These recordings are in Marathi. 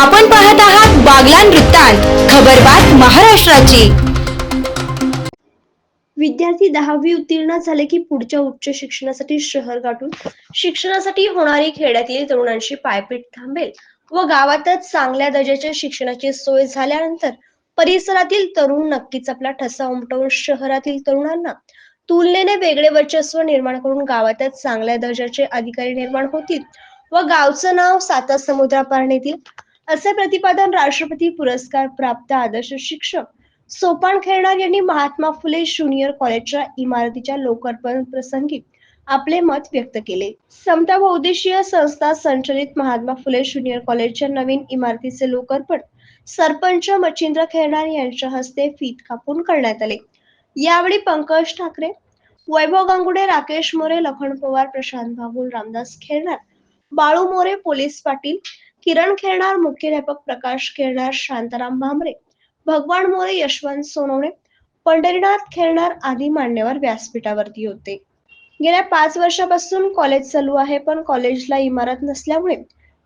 आपण पाहत आहात बागलान वृत्तांत खबरबात महाराष्ट्राची. विद्यार्थी दहावी उत्तीर्ण झाले की पुढच्या उच्च शिक्षणासाठी शहर गाठून शिक्षणासाठी होणारी खेड्यातील तरुणांची पायपीट थांबेल व गावातच चांगल्या दर्जाच्या शिक्षणाची सोय झाल्यानंतर परिसरातील तरुण नक्कीच आपला ठसा उमटवून शहरातील तरुणांना तुलनेने वेगळे वर्चस्व निर्माण करून गावातच चांगल्या दर्जाचे अधिकारी निर्माण होतील व गावचं नाव साता समुद्रापार येतील असे प्रतिपादन राष्ट्रपती पुरस्कार प्राप्त आदर्श शिक्षक सोपान खेळणार यांनी महात्मा फुले ज्युनियर कॉलेजच्या इमारतीच्या लोकार्पण प्रसंगी आपले मत व्यक्त केले. समता बहुद्देशीय संस्था संचलित महात्मा फुले ज्युनियर कॉलेजच्या नवीन इमारतीचे लोकार्पण सरपंच मच्छिंद्र खेळणार यांच्या हस्ते फीत कापून करण्यात आले. यावेळी पंकज ठाकरे वैभव गांगुडे राकेश मोरे लखन पवार प्रशांत भागुल रामदास खेळणार बाळू मोरे पोलीस पाटील किरण खेळणार मुख्याध्यापक प्रकाश खेळणार शांताराम भांबरे भगवान मोरे यशवंत सोनवणे पंढरीनाथ खेळणार आदी मान्यवर व्यासपीठावरती होते. गेल्या पाच वर्षापासून कॉलेज चालू आहे पण कॉलेजला इमारत नसल्यामुळे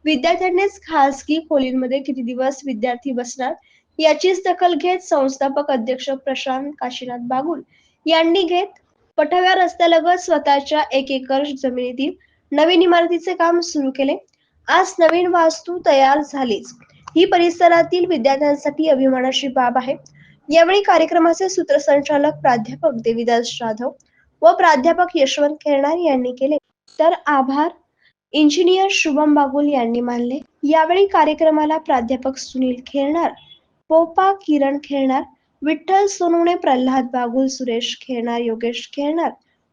विद्यार्थ्यांनीच खासगी खोलींमध्ये किती दिवस विद्यार्थी बसणार याचीच दखल घेत संस्थापक अध्यक्ष प्रशांत काशीनाथ बागुल यांनी घेत पठव्या रस्त्यालगत स्वतःच्या एक एकर जमिनीतील नवीन इमारतीचे काम सुरू केले. आज नवीन वास्तू तयार झालीच. ही परिसरातील विद्यार्थ्यांसाठी अभिमानाची बाब आहे. यावेळी कार्यक्रमाचे सूत्रसंचालक प्राध्यापक देवीदास जाधव व प्राध्यापक यशवंत खेरणार यांनी केले. तर आभार. इंजिनियर शुभम बागुल यांनी मानले. यावेळी कार्यक्रमाला प्राध्यापक सुनील खेरणार पोपा किरण खेरणार विठ्ठल सोनवणे प्रल्हाद बागुल सुरेश खेरणार योगेश खेरणार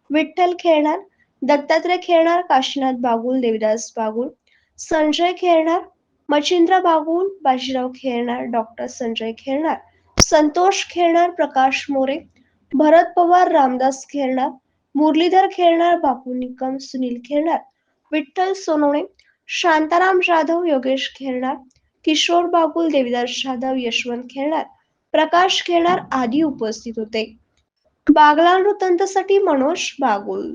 विठ्ठल खेरणार दत्तात्रय खेरणार काशीनाथ बागुल देवीदास बागुल संजय खेरणार मच्छिंद्र बागुल बाजीराव खेरणार डॉक्टर संजय खेरणार संतोष खेळणार प्रकाश मोरे भरत पवार रामदास खेळणार मुरलीधर खेळणार बापू निकम सुनील खेळणार विठ्ठल सोनवणे शांताराम जाधव योगेश खेळणार किशोर बागुल देविदास जाधव यशवंत खेळणार प्रकाश खेळणार आदी उपस्थित होते. बागला वृत्तांतासाठी मनोज बागुल.